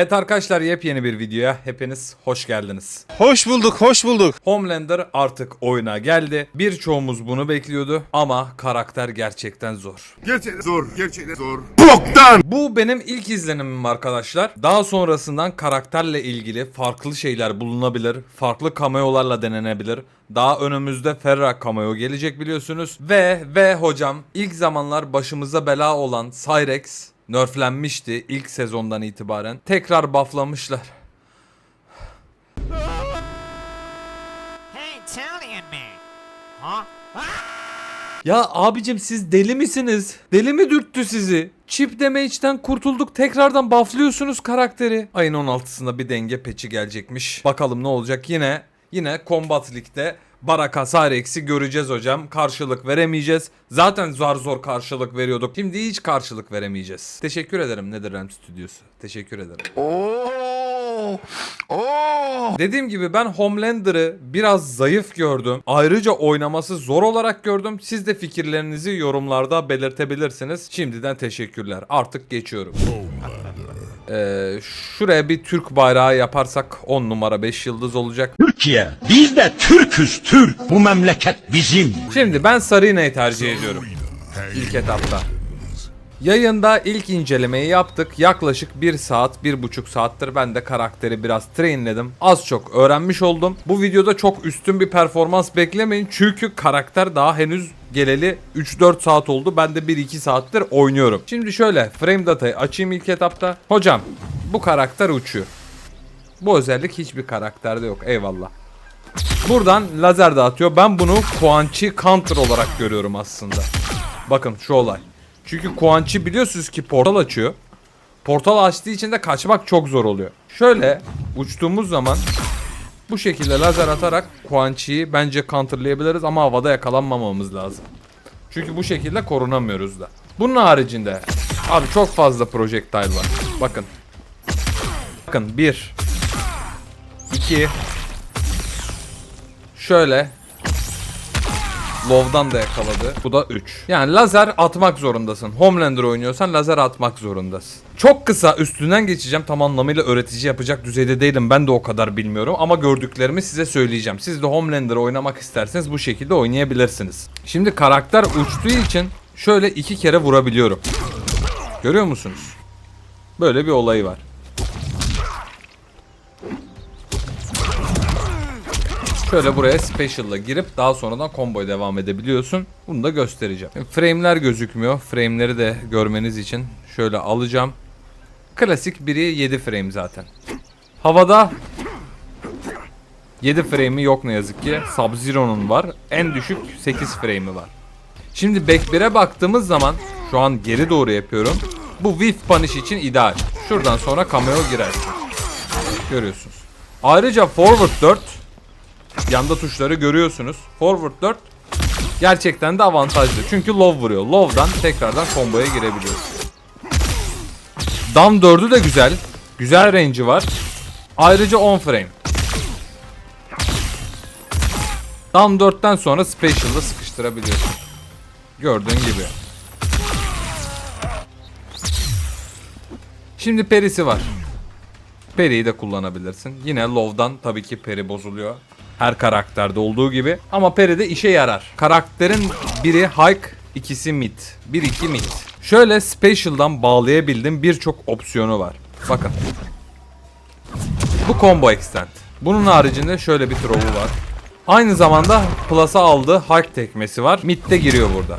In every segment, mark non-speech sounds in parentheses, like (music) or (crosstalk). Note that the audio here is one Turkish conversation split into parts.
Evet arkadaşlar yepyeni bir videoya hepiniz hoş geldiniz. Hoş bulduk, hoş bulduk. Homelander artık oyuna geldi. Birçoğumuz bunu bekliyordu ama karakter gerçekten zor. Gerçekten zor, gerçekten zor. Boktan! Bu benim ilk izlenimim arkadaşlar. Daha sonrasından karakterle ilgili farklı şeyler bulunabilir. Farklı cameo'larla denenebilir. Daha önümüzde Ferra cameo gelecek biliyorsunuz. Ve ve hocam ilk zamanlar başımıza bela olan Cyrex nerflenmişti ilk sezondan itibaren. Tekrar bufflamışlar. Ya abicim siz deli misiniz? Deli mi dürttü sizi? Chip damage'den kurtulduk tekrardan bufflıyorsunuz karakteri. Ayın 16'sında bir denge peçi gelecekmiş. Bakalım ne olacak yine. Yine Combat League'de Baraka Cyrex'i göreceğiz hocam. Karşılık veremeyeceğiz. Zaten zor zor karşılık veriyorduk. Şimdi hiç karşılık veremeyeceğiz. Teşekkür ederim NetherRealm Stüdyosu. Teşekkür ederim. Oo! Oo! Dediğim gibi ben Homelander'ı biraz zayıf gördüm. Ayrıca oynaması zor olarak gördüm. Siz de fikirlerinizi yorumlarda belirtebilirsiniz. Şimdiden teşekkürler. Artık geçiyorum. Ee, şuraya bir Türk bayrağı yaparsak 10 numara 5 yıldız olacak. Türkiye. Biz de Türküz Türk. Bu memleket bizim. Şimdi ben Sarina'yı tercih ediyorum. İlk etapta. Yayında ilk incelemeyi yaptık. Yaklaşık 1 saat, 1,5 saattir ben de karakteri biraz trainledim. Az çok öğrenmiş oldum. Bu videoda çok üstün bir performans beklemeyin. Çünkü karakter daha henüz geleli 3-4 saat oldu. Ben de 1-2 saattir oynuyorum. Şimdi şöyle frame datayı açayım ilk etapta. Hocam bu karakter uçuyor. Bu özellik hiçbir karakterde yok. Eyvallah. Buradan lazer dağıtıyor. Ben bunu Kuanchi Counter olarak görüyorum aslında. Bakın şu olay. Çünkü Kuanchi biliyorsunuz ki portal açıyor. Portal açtığı için de kaçmak çok zor oluyor. Şöyle uçtuğumuz zaman bu şekilde lazer atarak Kuanchi'yi bence counterlayabiliriz ama havada yakalanmamamız lazım. Çünkü bu şekilde korunamıyoruz da. Bunun haricinde abi çok fazla projectile var. Bakın. Bakın 1 2 Şöyle. Low'dan da yakaladı. Bu da 3. Yani lazer atmak zorundasın. Homelander oynuyorsan lazer atmak zorundasın. Çok kısa üstünden geçeceğim. Tam anlamıyla öğretici yapacak düzeyde değilim. Ben de o kadar bilmiyorum. Ama gördüklerimi size söyleyeceğim. Siz de Homelander oynamak isterseniz bu şekilde oynayabilirsiniz. Şimdi karakter uçtuğu için şöyle iki kere vurabiliyorum. Görüyor musunuz? Böyle bir olayı var. Şöyle buraya special'la girip daha sonradan combo'ya devam edebiliyorsun. Bunu da göstereceğim. Frame'ler gözükmüyor. Frame'leri de görmeniz için şöyle alacağım. Klasik biri 7 frame zaten. Havada 7 frame'i yok ne yazık ki. Sub-Zero'nun var. En düşük 8 frame'i var. Şimdi back 1'e baktığımız zaman şu an geri doğru yapıyorum. Bu Whiff Punish için ideal. Şuradan sonra cameo girersin. Görüyorsunuz. Ayrıca forward 4 Yanda tuşları görüyorsunuz. Forward 4 gerçekten de avantajlı. Çünkü low vuruyor. Low'dan tekrardan combo'ya girebiliyorsun. Down 4'ü de güzel. Güzel range'i var. Ayrıca 10 frame. Down 4'ten sonra special'da sıkıştırabiliyorsun. Gördüğün gibi. Şimdi perisi var. Peri'yi de kullanabilirsin. Yine Low'dan tabii ki Peri bozuluyor. Her karakterde olduğu gibi. Ama Peri de işe yarar. Karakterin biri Hike, ikisi Mid. 1-2 Mid. Şöyle Special'dan bağlayabildiğim birçok opsiyonu var. Bakın. Bu combo extend. Bunun haricinde şöyle bir throw'u var. Aynı zamanda Plus'a aldığı Hike tekmesi var. Mid'de giriyor burada.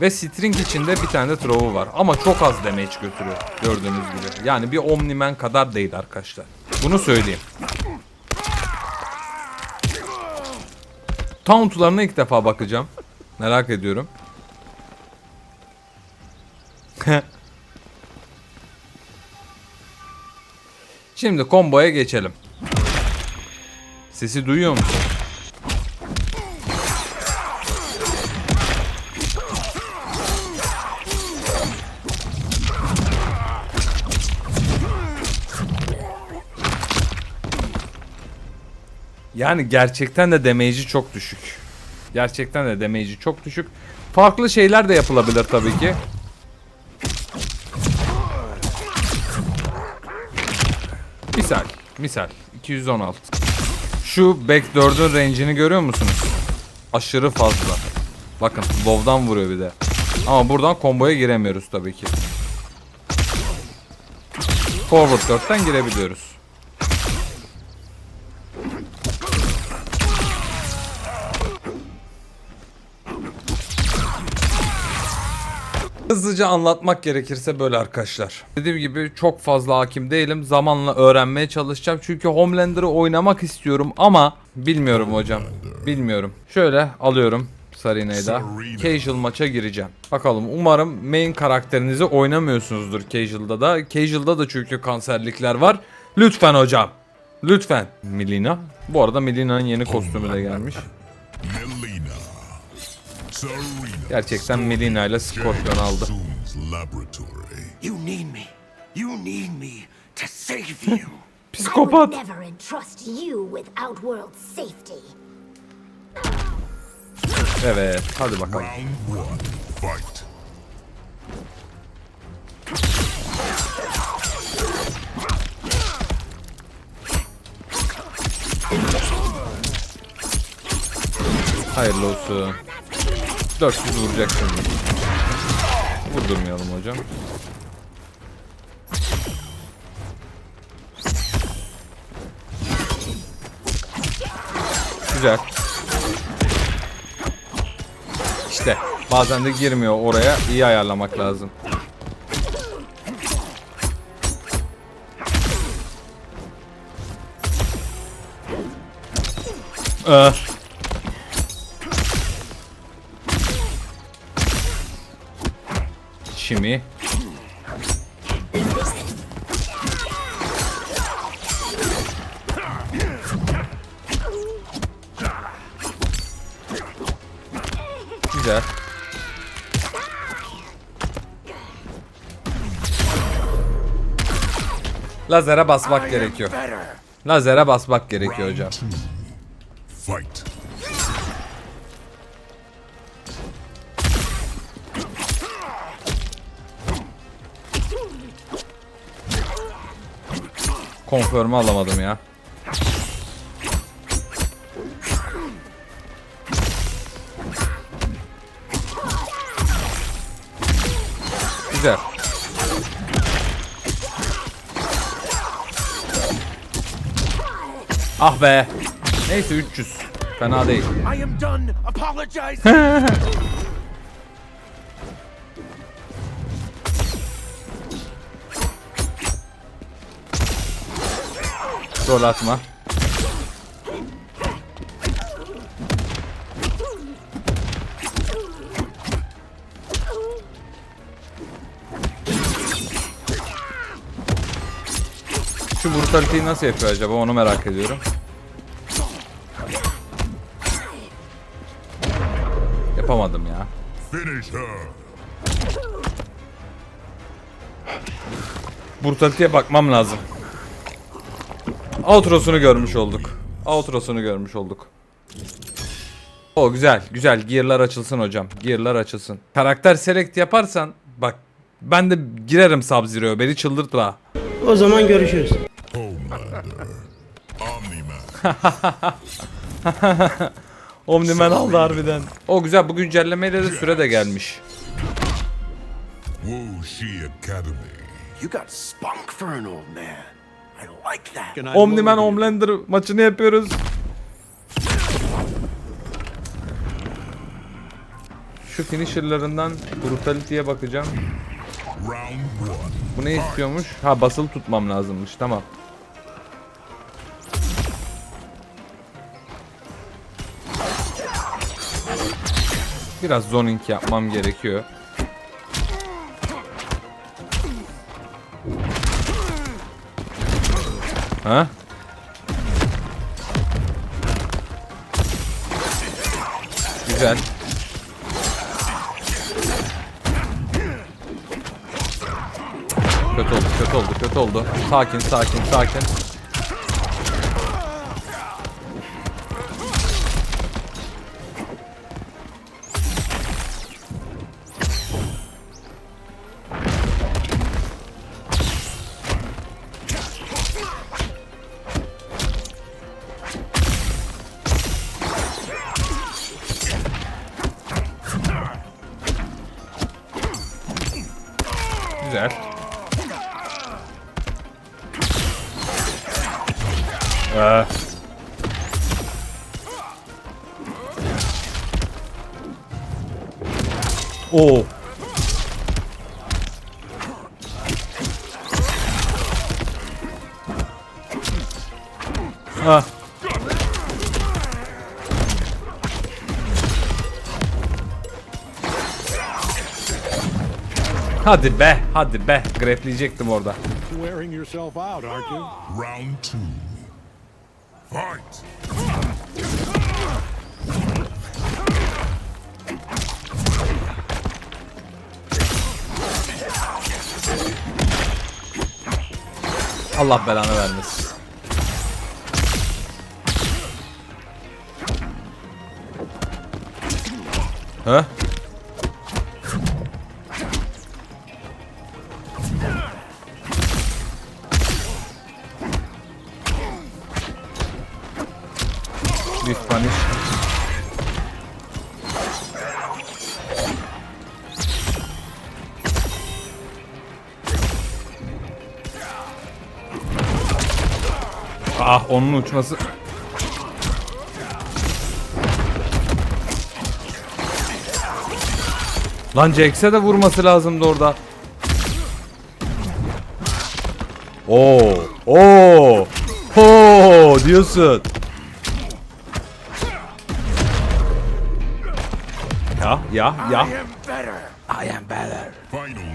Ve string içinde bir tane de throw'u var. Ama çok az damage götürüyor. Gördüğünüz gibi. Yani bir Omni-Man kadar değil arkadaşlar. Bunu söyleyeyim. Taunt'larına ilk defa bakacağım. Merak ediyorum. (laughs) Şimdi komboya geçelim. Sesi duyuyor musun? Yani gerçekten de damage'i çok düşük. Gerçekten de damage'i çok düşük. Farklı şeyler de yapılabilir tabii ki. Misal, misal 216. Şu back 4'ün range'ini görüyor musunuz? Aşırı fazla. Bakın low'dan vuruyor bir de. Ama buradan komboya giremiyoruz tabii ki. Forward 4'ten girebiliyoruz. Hızlıca anlatmak gerekirse böyle arkadaşlar. Dediğim gibi çok fazla hakim değilim. Zamanla öğrenmeye çalışacağım. Çünkü Homelander'ı oynamak istiyorum ama bilmiyorum hocam. Bilmiyorum. Şöyle alıyorum Sarina'yı da. Casual maça gireceğim. Bakalım umarım main karakterinizi oynamıyorsunuzdur Casual'da da. Casual'da da çünkü kanserlikler var. Lütfen hocam. Lütfen. Melina. Bu arada Melina'nın yeni kostümü de gelmiş. Gerçekten Melina ile Scorpion aldı. You need me. You need me to save you. (laughs) Psikopat. never entrust you with Outworld safety. Evet. Hadi bakalım. Round one. Fight. Hayırlı olsun. 400 vuracaksın. Vurdurmayalım hocam. Güzel. İşte bazen de girmiyor oraya. iyi ayarlamak lazım. Ee, Şimdi. Güzel. Lazere basmak gerekiyor. Lazere basmak gerekiyor hocam. Fight. Konfirmi alamadım ya. Güzel. Ah be. Neyse 300. Fena değil. (laughs) I am done apologizing. Rol atma. Şu brutaliteyi nasıl yapıyor acaba onu merak ediyorum. Yapamadım ya. Brutality'ye bakmam lazım. Outro'sunu görmüş olduk. Outro'sunu görmüş olduk. O güzel, güzel. Gear'lar açılsın hocam. Gear'lar açılsın. Karakter select yaparsan bak ben de girerim Sub-Zero'ya. Beni çıldırtma. O zaman görüşürüz. Omni-Man. (laughs) Omniman aldı harbiden. O güzel bu güncellemeyle de süre de gelmiş. Wuxi Academy. you got spunk for an old man. I like that. Omniman Homelander maçını yapıyoruz. Şu finisherlarından brutality'ye bakacağım. Round one. Bu ne istiyormuş? Ha basılı tutmam lazımmış. Tamam. Biraz zoning yapmam gerekiyor. Ha? Güzel. Kötü oldu, kötü oldu, kötü oldu. Sakin, sakin, sakin. Güzel. Ee. Oo. Ah. Hadi be, hadi be. Grefleyecektim orada. Round two. Fight! Allah belanı vermesin. Ha? Ah onun uçması. Lan Jax'e de vurması lazımdı orada. Oo, oo, ho diyorsun. Ya, ya, ya. am better. I am better. Final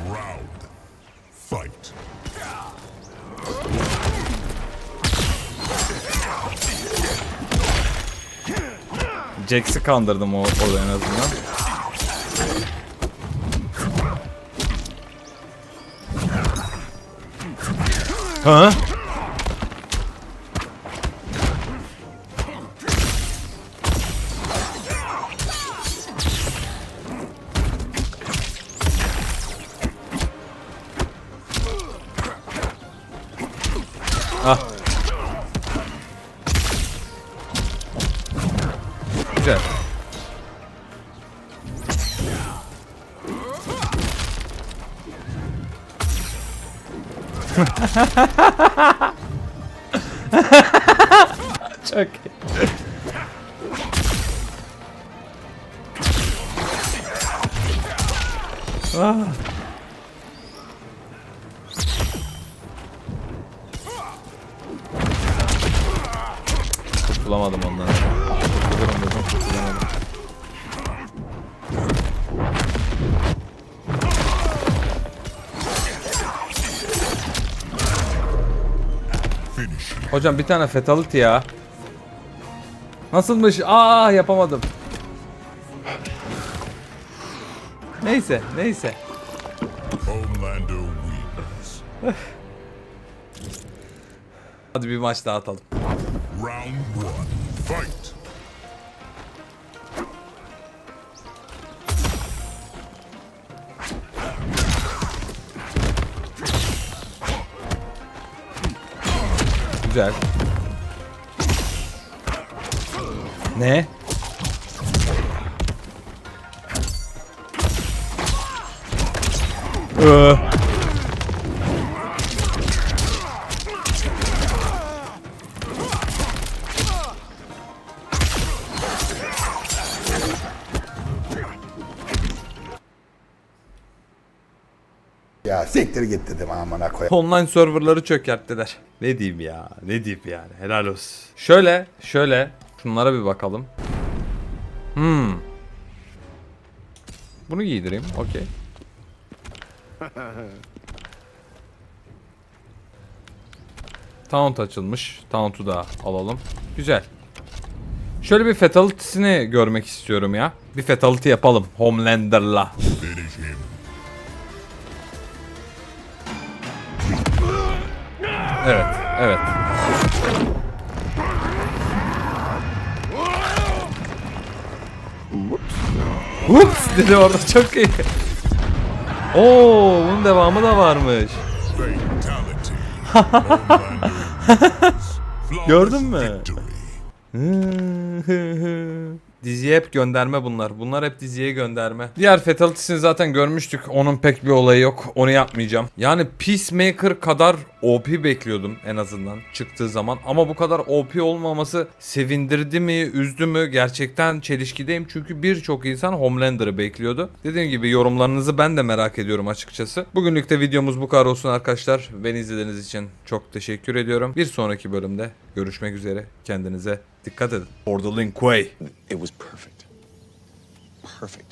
Jax'i kandırdım o, orada en azından. Ha? Çok iyi. Ah. Hocam bir tane fatality ya. Nasılmış? Aa yapamadım. Neyse, neyse. Hadi bir maç daha atalım. Round one. Fight! Güzel. Ne? Ee. Ya siktir git dedim amına koy. Online serverları çökerttiler. Ne diyeyim ya? Ne diyeyim yani? Helal olsun. Şöyle, şöyle. Şunlara bir bakalım. Hmm. Bunu giydireyim. Okey. (laughs) Taunt açılmış. Taunt'u da alalım. Güzel. Şöyle bir fatality'sini görmek istiyorum ya. Bir fatality yapalım. Homelander'la. Evet, evet. Ups dedi orada çok iyi. Oo, bunun devamı da varmış. (laughs) Gördün mü? (laughs) Diziye hep gönderme bunlar. Bunlar hep diziye gönderme. Diğer Fatality'sini zaten görmüştük. Onun pek bir olayı yok. Onu yapmayacağım. Yani Peacemaker kadar OP bekliyordum en azından çıktığı zaman. Ama bu kadar OP olmaması sevindirdi mi, üzdü mü? Gerçekten çelişkideyim. Çünkü birçok insan Homelander'ı bekliyordu. Dediğim gibi yorumlarınızı ben de merak ediyorum açıkçası. Bugünlük de videomuz bu kadar olsun arkadaşlar. Beni izlediğiniz için çok teşekkür ediyorum. Bir sonraki bölümde görüşmek üzere. Kendinize dikkat edin. The Lin Kuei. It was perfect. Perfect.